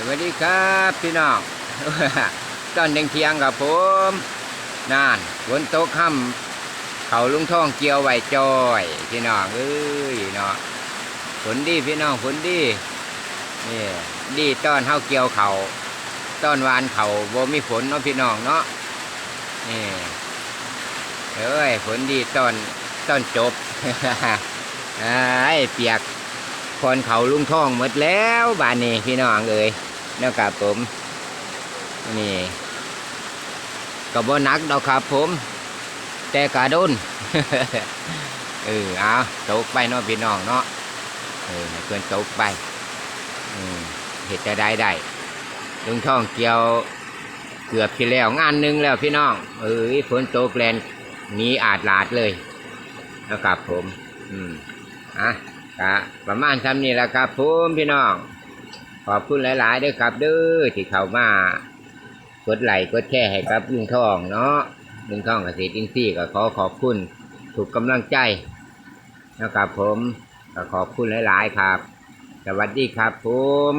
สวัสดีครับพี่น้องตอนเที่ยงกับผมนานฝนตกค่ำเขาลุงท่องเกี่ยวไหวจอยพี่น้องเอ้ยเนาะฝนดีพี่น้องฝนดีนี่ดีต้อนเฮาเกี่ยวเขาต้อนวานเขาบ่มีฝนเนาะพี่น้องเนาะนี่เอ้ยฝนดีต้อนต้อนจบไอ้เปียก คนเขาลุงท่องหมดแล้วบ้านนี้พี่น้องเอ้ยนะครับผม นี่ก็บ่หนักดอกครับผม แต่กระดุนเออเอาตกไปเนาะพี่น้องเนาะเออเพื่อนตกไปเหตุจะได้ได้ลุงท่องเกี่ยวเกือบที่แล้วงานหนึ่งแล้วพี่น้อง เออฝนตกแรงหนีอาดลาดเลยนะครับผม อืมอะ ก็ประมาณทำนี่แหละครับผมพี่น้อง ขอบคุณหลาย ๆ ด้วยครับเด้อที่เข้ามากดไลค์กดแชร์ให้กับลุงทองเนาะลุงทองเกษตรอินทรีย์ก็ขอขอบคุณถูกกำลังใจนะครับผมก็ขอบคุณหลาย ๆ ครับ สวัสดีครับผม